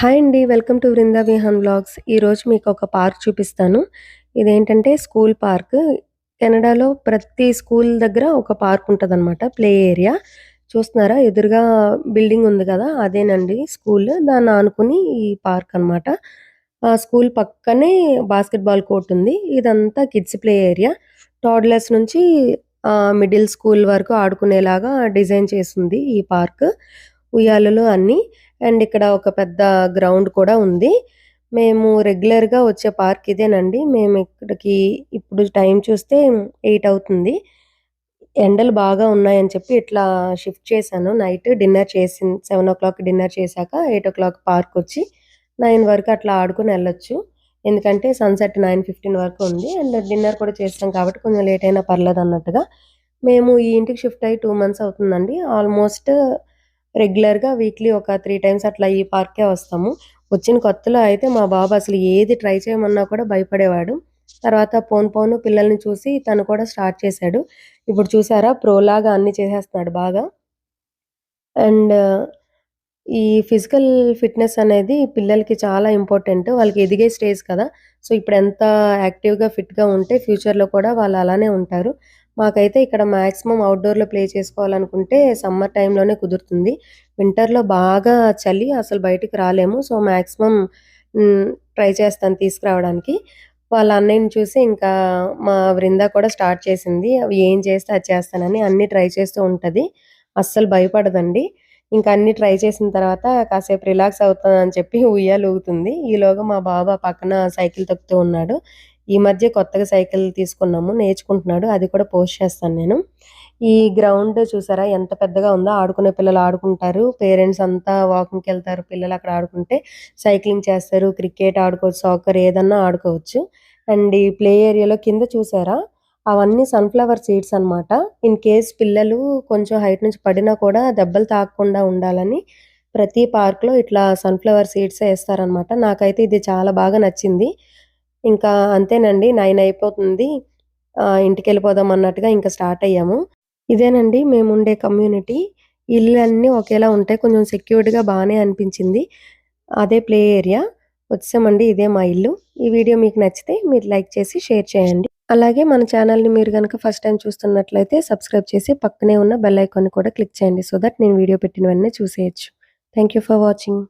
Hi అండి. Welcome to Vrinda Vihaan blogs ఈరోజు మీకు ఒక పార్క్ చూపిస్తాను. ఇదేంటంటే స్కూల్ పార్క్. కెనడాలో ప్రతి స్కూల్ దగ్గర ఒక పార్క్ ఉంటదనమాట. Play area. చూస్తున్నారా ఎదురుగా బిల్డింగ్ ఉంది కదా! అదేనండి స్కూల్. దాన్ని ఆనుకుని ఈ పార్క్ అనమాట. ఆ స్కూల్ పక్కనే బాస్కెట్బాల్ కోర్ట్ ఉంది. ఇదంతా కిడ్స్ ప్లే ఏరియా. టాడ్లర్స్ నుంచి మిడిల్ స్కూల్ వరకు ఆడుకునేలాగా డిజైన్ చేసింది ఈ పార్క్. ఉయ్యాలలు అన్నీ. అండ్ ఇక్కడ ఒక పెద్ద గ్రౌండ్ కూడా ఉంది. మేము రెగ్యులర్‌గా వచ్చే పార్క్ ఇదేనండి. మేము ఇక్కడికి ఇప్పుడు టైం చూస్తే ఎయిట్ అవుతుంది. ఎండలు బాగా ఉన్నాయని చెప్పి ఇట్లా షిఫ్ట్ చేశాను. నైట్ డిన్నర్ చేసింది సెవెన్ ఓ క్లాక్ డిన్నర్ చేశాక ఎయిట్ ఓ క్లాక్ పార్క్ వచ్చి నైన్ వరకు అట్లా ఆడుకుని వెళ్ళొచ్చు ఎందుకంటే సన్‌సెట్ 9:15 వరకు ఉంది. అండ్ డిన్నర్ కూడా చేసాం కాబట్టి కొంచెం లేట్ అయినా పర్లేదన్నట్టుగా. మేము ఈ ఇంటికి షిఫ్ట్ అయ్యి టూ మంత్స్ అవుతుందండి. ఆల్మోస్ట్ రెగ్యులర్‌గా వీక్లీ ఒక త్రీ టైమ్స్ అట్లా ఈ పార్కే వస్తాము. వచ్చిన కొత్తలో అయితే మా బాబు అసలు ఏది ట్రై చేయమన్నా కూడా భయపడేవాడు. తర్వాత పోను పోను పిల్లల్ని చూసి తను కూడా స్టార్ట్ చేశాడు. ఇప్పుడు చూసారా ప్రోలాగా అన్ని చేసేస్తున్నాడు బాగా. అండ్ ఈ ఫిజికల్ ఫిట్‌నెస్ అనేది పిల్లలకి చాలా ఇంపార్టెంట్. వాళ్ళకి ఎదిగే స్టేజ్ కదా! సో, ఇప్పుడు ఎంత యాక్టివ్‌గా, ఫిట్‌గా ఉంటే ఫ్యూచర్‌లో కూడా వాళ్ళు అలానే ఉంటారు. మాకైతే ఇక్కడ మ్యాక్సిమం అవుట్‌డోర్‌లో ప్లే చేసుకోవాలనుకుంటే సమ్మర్ టైంలోనే కుదురుతుంది. వింటర్‌లో బాగా చలి అసలు బయటికి రాలేము. సో, మ్యాక్సిమం ట్రై చేస్తాను తీసుకురావడానికి. వాళ్ళ అన్నయ్యని చూసి ఇంకా మా వృంద కూడా స్టార్ట్ చేసింది. అవి ఏం చేస్తే అది చేస్తానని అన్నీ ట్రై చేస్తూ ఉంటుంది అస్సలు భయపడదండి. ఇంకా అన్నీ ట్రై చేసిన తర్వాత కాసేపు రిలాక్స్ అవుతానని చెప్పి ఉయ్యాల ఊగుతుంది. ఈలోగా మా బాబా పక్కన సైకిల్ తొక్కుతూ ఉన్నాడు. ఈ మధ్య కొత్తగా సైకిల్ తీసుకున్నాము. నేర్చుకుంటున్నాడు. అది కూడా పోస్ట్ చేస్తాను నేను. ఈ గ్రౌండ్ చూసారా ఎంత పెద్దగా ఉందో ఆడుకునే పిల్లలు ఆడుకుంటారు. పేరెంట్స్ అంతా వాకింగ్‌కెళ్తారు. పిల్లలు అక్కడ ఆడుకుంటే సైక్లింగ్ చేస్తారు. క్రికెట్ ఆడుకోవచ్చు. సాకర్ ఏదన్నా ఆడుకోవచ్చు. అండ్ ఈ ప్లే ఏరియాలో కింద చూసారా? అవన్నీ సన్‌ఫ్లవర్ సీడ్స్ అనమాట. ఇన్ కేస్ పిల్లలు కొంచెం హైట్ నుంచి పడినా కూడా దెబ్బలు తాకకుండా ఉండాలని ప్రతి పార్క్‌లో ఇట్లా సన్‌ఫ్లవర్ సీడ్సే వేస్తారనమాట నాకైతే ఇది చాలా బాగా నచ్చింది. ఇంకా అంతేనండి నైన్ అయిపోతుంది. ఇంటికి వెళ్ళిపోదాం అన్నట్టుగా ఇంకా స్టార్ట్ అయ్యాము. ఇదేనండి మేము ఉండే కమ్యూనిటీ. ఇల్లు అన్నీ ఒకేలా ఉంటాయి. కొంచెం సెక్యూర్డ్‌గా బాగానే అనిపించింది. అదే ప్లే ఏరియా. వచ్చామండి ఇదే మా ఇల్లు. ఈ వీడియో మీకు నచ్చితే మీరు లైక్ చేసి షేర్ చేయండి. అలాగే మన ఛానల్‌ని మీరు కనుక ఫస్ట్ టైం చూస్తున్నట్లయితే సబ్స్క్రైబ్ చేసి పక్కనే ఉన్న బెల్ ఐకాన్‌ని కూడా క్లిక్ చేయండి. సో దట్ నేను వీడియో పెట్టినవన్నీ చూసేయచ్చు థ్యాంక్ యూ ఫర్ వాచింగ్.